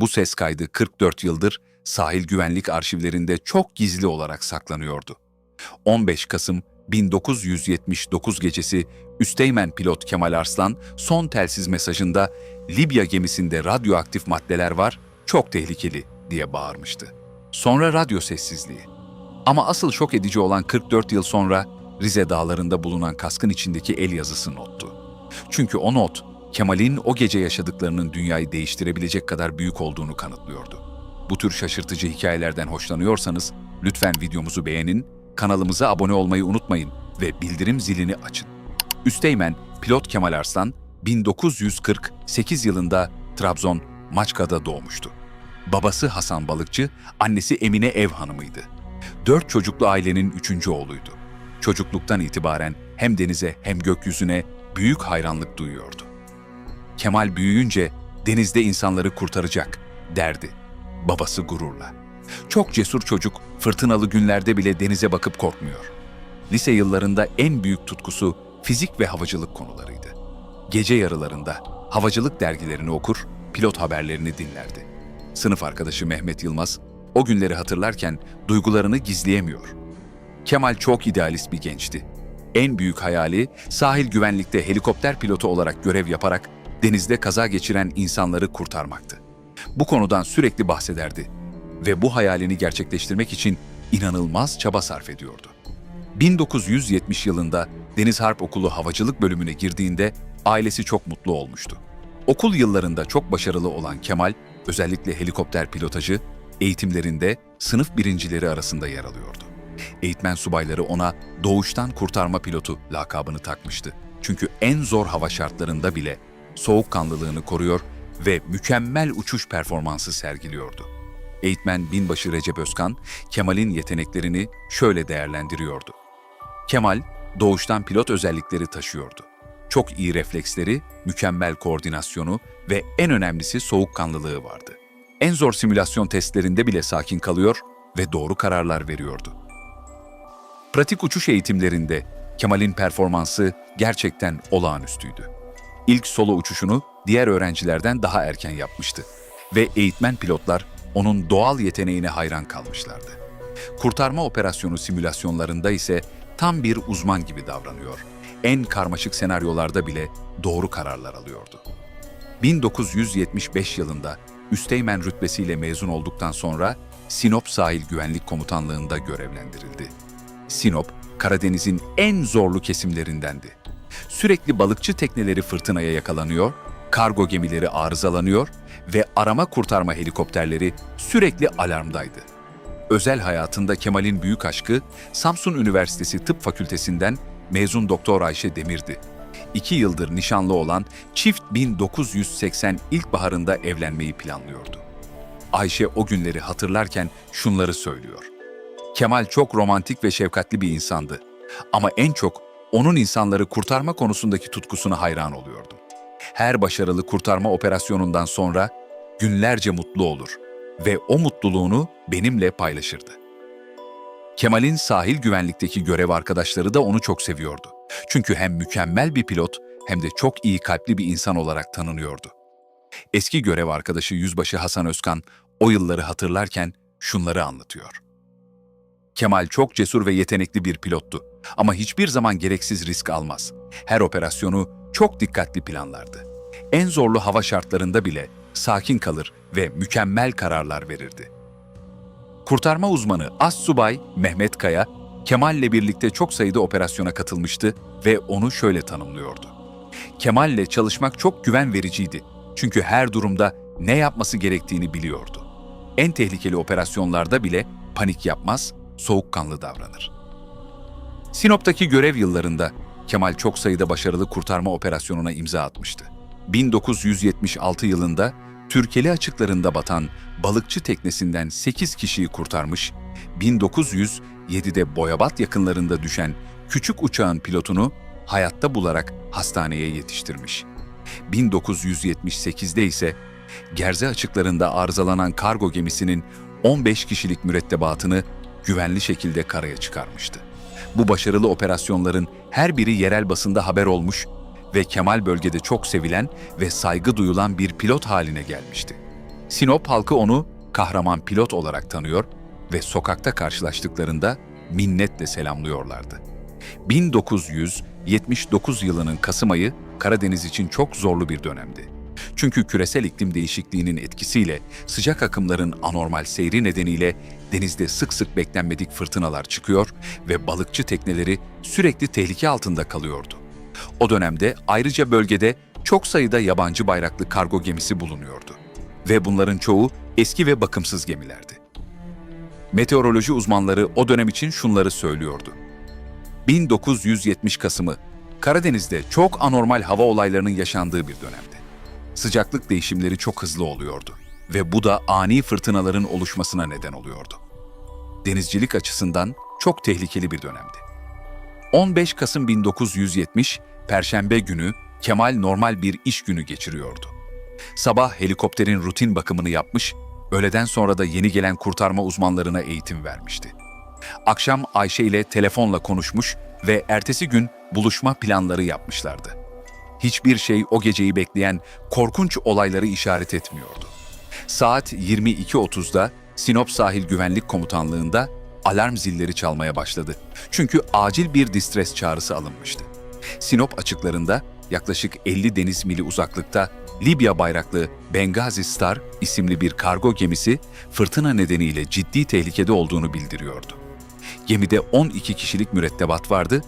Bu ses kaydı 44 yıldır sahil güvenlik arşivlerinde çok gizli olarak saklanıyordu. 15 Kasım 1979 gecesi Üsteğmen pilot Kemal Arslan son telsiz mesajında Libya gemisinde radyoaktif maddeler var, çok tehlikeli diye bağırmıştı. Sonra radyo sessizliği. Ama asıl şok edici olan 44 yıl sonra Rize dağlarında bulunan kaskın içindeki el yazısı nottu. Çünkü o not, Kemal'in o gece yaşadıklarının dünyayı değiştirebilecek kadar büyük olduğunu kanıtlıyordu. Bu tür şaşırtıcı hikayelerden hoşlanıyorsanız lütfen videomuzu beğenin, kanalımıza abone olmayı unutmayın ve bildirim zilini açın. Üsteğmen, pilot Kemal Arslan, 1948 yılında Trabzon, Maçka'da doğmuştu. Babası Hasan Balıkçı, annesi Emine ev hanımıydı. Dört çocuklu ailenin üçüncü oğluydu. Çocukluktan itibaren hem denize hem gökyüzüne büyük hayranlık duyuyordu. Kemal büyüyünce denizde insanları kurtaracak derdi. Babası gururla. Çok cesur çocuk fırtınalı günlerde bile denize bakıp korkmuyor. Lise yıllarında en büyük tutkusu fizik ve havacılık konularıydı. Gece yarılarında havacılık dergilerini okur, pilot haberlerini dinlerdi. Sınıf arkadaşı Mehmet Yılmaz o günleri hatırlarken duygularını gizleyemiyor. Kemal çok idealist bir gençti. En büyük hayali sahil güvenlikte helikopter pilotu olarak görev yaparak denizde kaza geçiren insanları kurtarmaktı. Bu konudan sürekli bahsederdi ve bu hayalini gerçekleştirmek için inanılmaz çaba sarf ediyordu. 1970 yılında Deniz Harp Okulu Havacılık bölümüne girdiğinde ailesi çok mutlu olmuştu. Okul yıllarında çok başarılı olan Kemal, özellikle helikopter pilotajı, eğitimlerinde sınıf birincileri arasında yer alıyordu. Eğitmen subayları ona doğuştan kurtarma pilotu lakabını takmıştı. Çünkü en zor hava şartlarında bile soğukkanlılığını koruyor ve mükemmel uçuş performansı sergiliyordu. Eğitmen binbaşı Recep Özkan, Kemal'in yeteneklerini şöyle değerlendiriyordu. Kemal, doğuştan pilot özellikleri taşıyordu. Çok iyi refleksleri, mükemmel koordinasyonu ve en önemlisi soğukkanlılığı vardı. En zor simülasyon testlerinde bile sakin kalıyor ve doğru kararlar veriyordu. Pratik uçuş eğitimlerinde Kemal'in performansı gerçekten olağanüstüydü. İlk solo uçuşunu diğer öğrencilerden daha erken yapmıştı ve eğitmen pilotlar onun doğal yeteneğine hayran kalmışlardı. Kurtarma operasyonu simülasyonlarında ise tam bir uzman gibi davranıyor. En karmaşık senaryolarda bile doğru kararlar alıyordu. 1975 yılında Üsteğmen rütbesiyle mezun olduktan sonra Sinop Sahil Güvenlik Komutanlığı'nda görevlendirildi. Sinop, Karadeniz'in en zorlu kesimlerindendi. Sürekli balıkçı tekneleri fırtınaya yakalanıyor, kargo gemileri arızalanıyor ve arama kurtarma helikopterleri sürekli alarmdaydı. Özel hayatında Kemal'in büyük aşkı Samsun Üniversitesi Tıp Fakültesinden mezun Doktor Ayşe Demir'di. İki yıldır nişanlı olan çift 1980 ilkbaharında evlenmeyi planlıyordu. Ayşe o günleri hatırlarken şunları söylüyor. Kemal çok romantik ve şefkatli bir insandı. Ama en çok onun insanları kurtarma konusundaki tutkusuna hayran oluyordum. Her başarılı kurtarma operasyonundan sonra günlerce mutlu olur ve o mutluluğunu benimle paylaşırdı. Kemal'in sahil güvenlikteki görev arkadaşları da onu çok seviyordu. Çünkü hem mükemmel bir pilot hem de çok iyi kalpli bir insan olarak tanınıyordu. Eski görev arkadaşı Yüzbaşı Hasan Özkan o yılları hatırlarken şunları anlatıyor. Kemal çok cesur ve yetenekli bir pilottu ama hiçbir zaman gereksiz risk almaz. Her operasyonu çok dikkatli planlardı. En zorlu hava şartlarında bile sakin kalır ve mükemmel kararlar verirdi. Kurtarma uzmanı As-Subay Mehmet Kaya, Kemal'le birlikte çok sayıda operasyona katılmıştı ve onu şöyle tanımlıyordu. Kemal'le çalışmak çok güven vericiydi. Çünkü her durumda ne yapması gerektiğini biliyordu. En tehlikeli operasyonlarda bile panik yapmaz, soğukkanlı davranır. Sinop'taki görev yıllarında Kemal çok sayıda başarılı kurtarma operasyonuna imza atmıştı. 1976 yılında Türkeli açıklarında batan balıkçı teknesinden 8 kişiyi kurtarmış, 1907'de Boyabat yakınlarında düşen küçük uçağın pilotunu hayatta bularak hastaneye yetiştirmiş. 1978'de ise Gerze açıklarında arızalanan kargo gemisinin 15 kişilik mürettebatını güvenli şekilde karaya çıkarmıştı. Bu başarılı operasyonların her biri yerel basında haber olmuş ve Kemal bölgede çok sevilen ve saygı duyulan bir pilot haline gelmişti. Sinop halkı onu kahraman pilot olarak tanıyor ve sokakta karşılaştıklarında minnetle selamlıyorlardı. 1979 yılının Kasım ayı Karadeniz için çok zorlu bir dönemdi. Çünkü küresel iklim değişikliğinin etkisiyle sıcak akımların anormal seyri nedeniyle denizde sık sık beklenmedik fırtınalar çıkıyor ve balıkçı tekneleri sürekli tehlike altında kalıyordu. O dönemde ayrıca bölgede çok sayıda yabancı bayraklı kargo gemisi bulunuyordu ve bunların çoğu eski ve bakımsız gemilerdi. Meteoroloji uzmanları o dönem için şunları söylüyordu. 1970 Kasım'ı Karadeniz'de çok anormal hava olaylarının yaşandığı bir dönemdi. Sıcaklık değişimleri çok hızlı oluyordu ve bu da ani fırtınaların oluşmasına neden oluyordu. Denizcilik açısından çok tehlikeli bir dönemdi. 15 Kasım 1970 Perşembe günü Kemal normal bir iş günü geçiriyordu. Sabah helikopterin rutin bakımını yapmış, öğleden sonra da yeni gelen kurtarma uzmanlarına eğitim vermişti. Akşam Ayşe ile telefonla konuşmuş ve ertesi gün buluşma planları yapmışlardı. Hiçbir şey o geceyi bekleyen korkunç olayları işaret etmiyordu. Saat 22.30'da Sinop Sahil Güvenlik Komutanlığı'nda alarm zilleri çalmaya başladı. Çünkü acil bir distres çağrısı alınmıştı. Sinop açıklarında yaklaşık 50 deniz mili uzaklıkta Libya bayraklı Benghazi Star isimli bir kargo gemisi fırtına nedeniyle ciddi tehlikede olduğunu bildiriyordu. Gemide 12 kişilik mürettebat vardı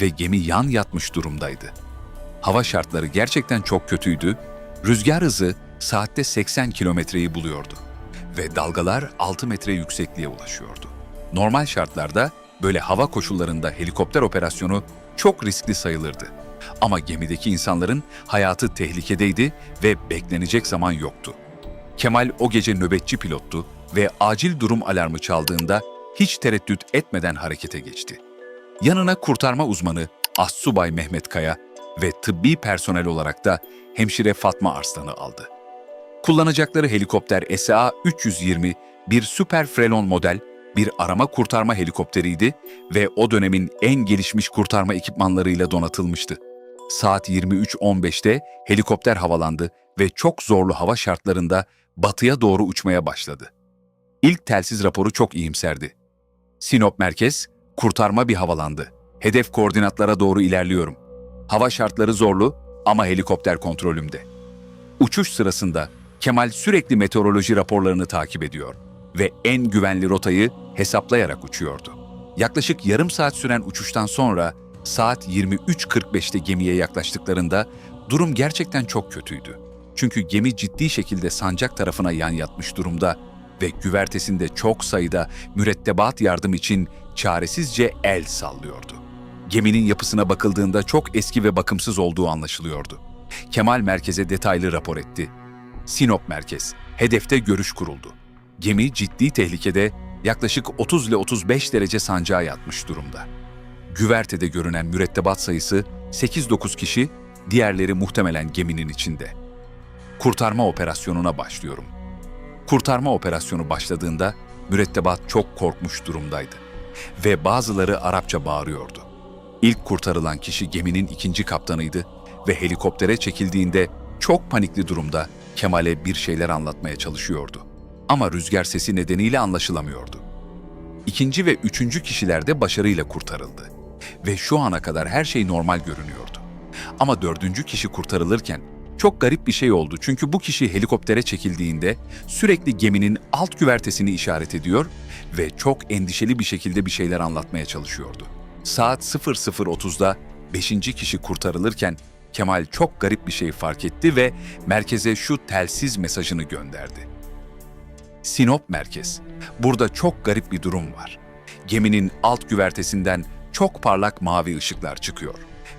ve gemi yan yatmış durumdaydı. Hava şartları gerçekten çok kötüydü. Rüzgar hızı saatte 80 kilometreyi buluyordu ve dalgalar 6 metre yüksekliğe ulaşıyordu. Normal şartlarda böyle hava koşullarında helikopter operasyonu çok riskli sayılırdı. Ama gemideki insanların hayatı tehlikedeydi ve beklenecek zaman yoktu. Kemal o gece nöbetçi pilottu ve acil durum alarmı çaldığında hiç tereddüt etmeden harekete geçti. Yanına kurtarma uzmanı Assubay Mehmet Kaya ve tıbbi personel olarak da hemşire Fatma Arslan'ı aldı. Kullanacakları helikopter SA-320 bir Super Frelon model bir arama kurtarma helikopteriydi ve o dönemin en gelişmiş kurtarma ekipmanlarıyla donatılmıştı. Saat 23.15'te helikopter havalandı ve çok zorlu hava şartlarında batıya doğru uçmaya başladı. İlk telsiz raporu çok iyimserdi. Sinop merkez, kurtarma bir havalandı. Hedef koordinatlara doğru ilerliyorum. Hava şartları zorlu ama helikopter kontrolümde. Uçuş sırasında Kemal sürekli meteoroloji raporlarını takip ediyor ve en güvenli rotayı hesaplayarak uçuyordu. Yaklaşık yarım saat süren uçuştan sonra saat 23.45'te gemiye yaklaştıklarında durum gerçekten çok kötüydü. Çünkü gemi ciddi şekilde sancak tarafına yan yatmış durumda ve güvertesinde çok sayıda mürettebat yardım için çaresizce el sallıyordu. Geminin yapısına bakıldığında çok eski ve bakımsız olduğu anlaşılıyordu. Kemal merkeze detaylı rapor etti. Sinop merkez, hedefte görüş kuruldu. Gemi ciddi tehlikede yaklaşık 30 ile 35 derece sancağa yatmış durumda. Güvertede görünen mürettebat sayısı 8-9 kişi, diğerleri muhtemelen geminin içinde. Kurtarma operasyonuna başlıyorum. Kurtarma operasyonu başladığında mürettebat çok korkmuş durumdaydı ve bazıları Arapça bağırıyordu. İlk kurtarılan kişi geminin ikinci kaptanıydı ve helikoptere çekildiğinde çok panikli durumda Kemal'e bir şeyler anlatmaya çalışıyordu. Ama rüzgar sesi nedeniyle anlaşılamıyordu. İkinci ve üçüncü kişiler de başarıyla kurtarıldı. Ve şu ana kadar her şey normal görünüyordu. Ama dördüncü kişi kurtarılırken çok garip bir şey oldu çünkü bu kişi helikoptere çekildiğinde sürekli geminin alt güvertesini işaret ediyor ve çok endişeli bir şekilde bir şeyler anlatmaya çalışıyordu. Saat 00.30'da beşinci kişi kurtarılırken Kemal çok garip bir şey fark etti ve merkeze şu telsiz mesajını gönderdi. Sinop merkez. Burada çok garip bir durum var. Geminin alt güvertesinden çok parlak mavi ışıklar çıkıyor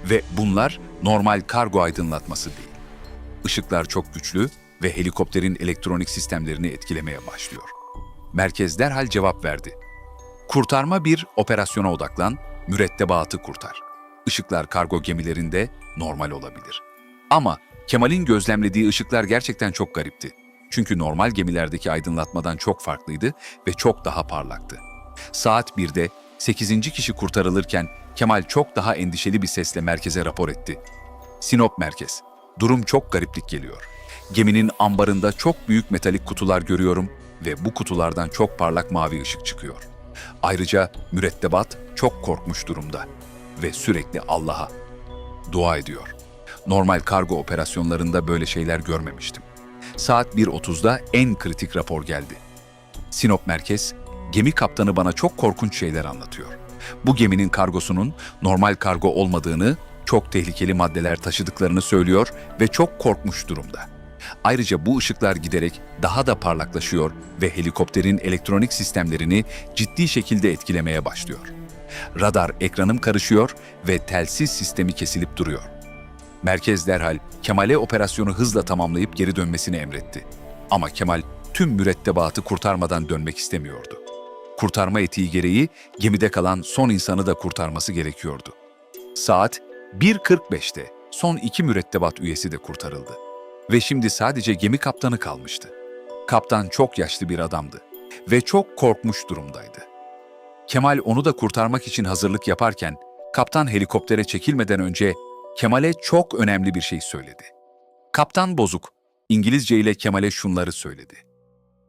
ve bunlar normal kargo aydınlatması değil. Işıklar çok güçlü ve helikopterin elektronik sistemlerini etkilemeye başlıyor. Merkez derhal cevap verdi. Kurtarma bir operasyona odaklan, mürettebatı kurtar. Işıklar kargo gemilerinde normal olabilir. Ama Kemal'in gözlemlediği ışıklar gerçekten çok garipti. Çünkü normal gemilerdeki aydınlatmadan çok farklıydı ve çok daha parlaktı. Saat 1'de 8. kişi kurtarılırken Kemal çok daha endişeli bir sesle merkeze rapor etti. Sinop merkez. Durum çok gariplik geliyor. Geminin ambarında çok büyük metalik kutular görüyorum ve bu kutulardan çok parlak mavi ışık çıkıyor. Ayrıca mürettebat çok korkmuş durumda ve sürekli Allah'a dua ediyor. Normal kargo operasyonlarında böyle şeyler görmemiştim. Saat 1.30'da en kritik rapor geldi. Sinop Merkez, gemi kaptanı bana çok korkunç şeyler anlatıyor. Bu geminin kargosunun normal kargo olmadığını, çok tehlikeli maddeler taşıdıklarını söylüyor ve çok korkmuş durumda. Ayrıca bu ışıklar giderek daha da parlaklaşıyor ve helikopterin elektronik sistemlerini ciddi şekilde etkilemeye başlıyor. Radar ekranım karışıyor ve telsiz sistemi kesilip duruyor. Merkez derhal Kemal'e operasyonu hızla tamamlayıp geri dönmesini emretti. Ama Kemal tüm mürettebatı kurtarmadan dönmek istemiyordu. Kurtarma etiği gereği gemide kalan son insanı da kurtarması gerekiyordu. Saat 1.45'te son iki mürettebat üyesi de kurtarıldı. Ve şimdi sadece gemi kaptanı kalmıştı. Kaptan çok yaşlı bir adamdı ve çok korkmuş durumdaydı. Kemal onu da kurtarmak için hazırlık yaparken kaptan helikoptere çekilmeden önce Kemal'e çok önemli bir şey söyledi. Kaptan bozuk, İngilizce ile Kemal'e şunları söyledi.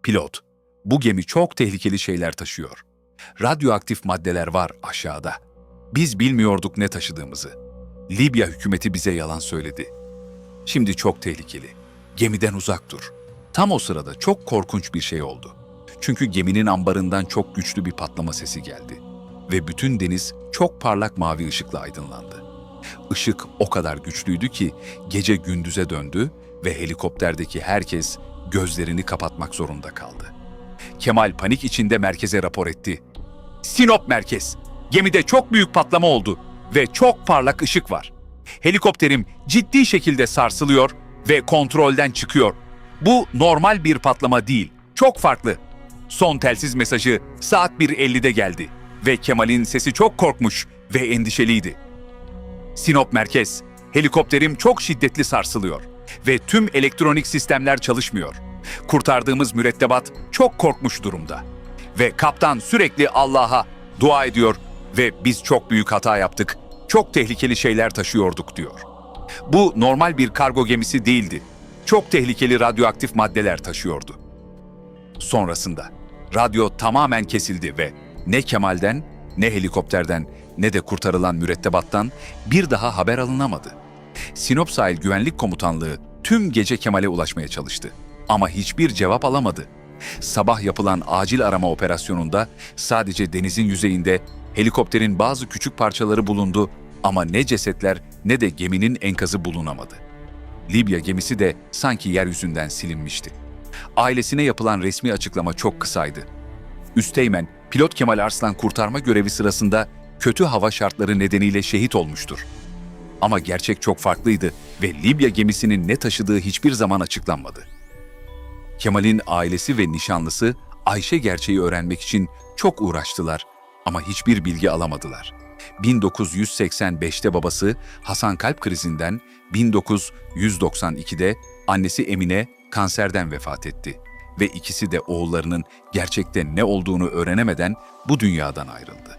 Pilot, bu gemi çok tehlikeli şeyler taşıyor. Radyoaktif maddeler var aşağıda. Biz bilmiyorduk ne taşıdığımızı. Libya hükümeti bize yalan söyledi. Şimdi çok tehlikeli. Gemiden uzak dur. Tam o sırada çok korkunç bir şey oldu. Çünkü geminin ambarından çok güçlü bir patlama sesi geldi. Ve bütün deniz çok parlak mavi ışıkla aydınlandı. Işık o kadar güçlüydü ki gece gündüze döndü ve helikopterdeki herkes gözlerini kapatmak zorunda kaldı. Kemal panik içinde merkeze rapor etti. Sinop merkez, gemide çok büyük patlama oldu ve çok parlak ışık var. Helikopterim ciddi şekilde sarsılıyor ve kontrolden çıkıyor. Bu normal bir patlama değil, çok farklı. Son telsiz mesajı saat 1.50'de geldi ve Kemal'in sesi çok korkmuş ve endişeliydi. Sinop merkez, helikopterim çok şiddetli sarsılıyor ve tüm elektronik sistemler çalışmıyor. Kurtardığımız mürettebat çok korkmuş durumda. Ve kaptan sürekli Allah'a dua ediyor ve biz çok büyük hata yaptık, çok tehlikeli şeyler taşıyorduk diyor. Bu normal bir kargo gemisi değildi. Çok tehlikeli radyoaktif maddeler taşıyordu. Sonrasında radyo tamamen kesildi ve ne Kemal'den, ne helikopterden, ne de kurtarılan mürettebattan bir daha haber alınamadı. Sinop Sahil Güvenlik Komutanlığı tüm gece Kemal'e ulaşmaya çalıştı ama hiçbir cevap alamadı. Sabah yapılan acil arama operasyonunda sadece denizin yüzeyinde helikopterin bazı küçük parçaları bulundu ama ne cesetler ne de geminin enkazı bulunamadı. Libya gemisi de sanki yeryüzünden silinmişti. Ailesine yapılan resmi açıklama çok kısaydı. Üsteğmen, pilot Kemal Arslan kurtarma görevi sırasında kötü hava şartları nedeniyle şehit olmuştur. Ama gerçek çok farklıydı ve Libya gemisinin ne taşıdığı hiçbir zaman açıklanmadı. Kemal'in ailesi ve nişanlısı Ayşe gerçeği öğrenmek için çok uğraştılar ama hiçbir bilgi alamadılar. 1985'te babası Hasan kalp krizinden, 1992'de annesi Emine kanserden vefat etti ve ikisi de oğullarının gerçekte ne olduğunu öğrenemeden bu dünyadan ayrıldı.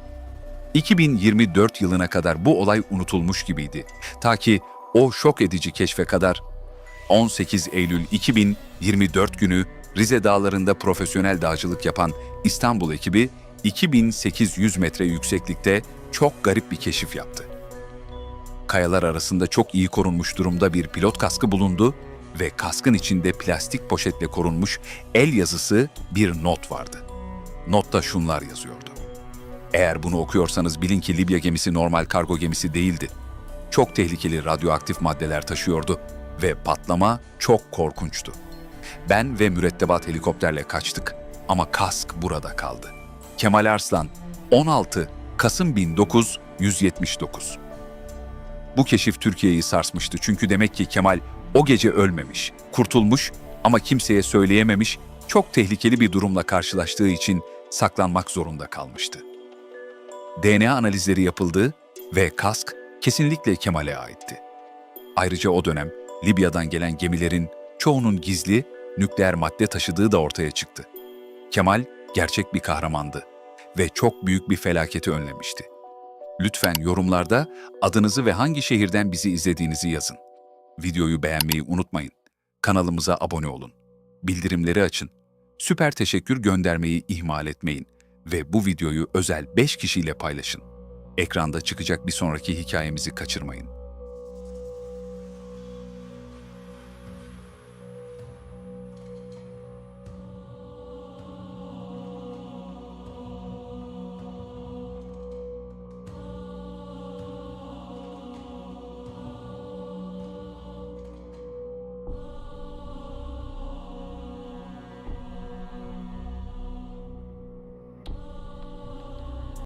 2024 yılına kadar bu olay unutulmuş gibiydi. Ta ki o şok edici keşfe kadar 18 Eylül 2024 günü Rize Dağları'nda profesyonel dağcılık yapan İstanbul ekibi 2800 metre yükseklikte çok garip bir keşif yaptı. Kayalar arasında çok iyi korunmuş durumda bir pilot kaskı bulundu ve kaskın içinde plastik poşetle korunmuş el yazısı bir not vardı. Notta şunlar yazıyordu. Eğer bunu okuyorsanız bilin ki Libya gemisi normal kargo gemisi değildi. Çok tehlikeli radyoaktif maddeler taşıyordu ve patlama çok korkunçtu. Ben ve mürettebat helikopterle kaçtık ama kask burada kaldı. Kemal Arslan 16 Kasım 1979 Bu keşif Türkiye'yi sarsmıştı çünkü demek ki Kemal o gece ölmemiş, kurtulmuş ama kimseye söyleyememiş, çok tehlikeli bir durumla karşılaştığı için saklanmak zorunda kalmıştı. DNA analizleri yapıldı ve kask kesinlikle Kemal'e aitti. Ayrıca o dönem Libya'dan gelen gemilerin çoğunun gizli nükleer madde taşıdığı da ortaya çıktı. Kemal gerçek bir kahramandı ve çok büyük bir felaketi önlemişti. Lütfen yorumlarda adınızı ve hangi şehirden bizi izlediğinizi yazın. Videoyu beğenmeyi unutmayın. Kanalımıza abone olun. Bildirimleri açın. Süper teşekkür göndermeyi ihmal etmeyin ve bu videoyu özel 5 kişiyle paylaşın. Ekranda çıkacak bir sonraki hikayemizi kaçırmayın.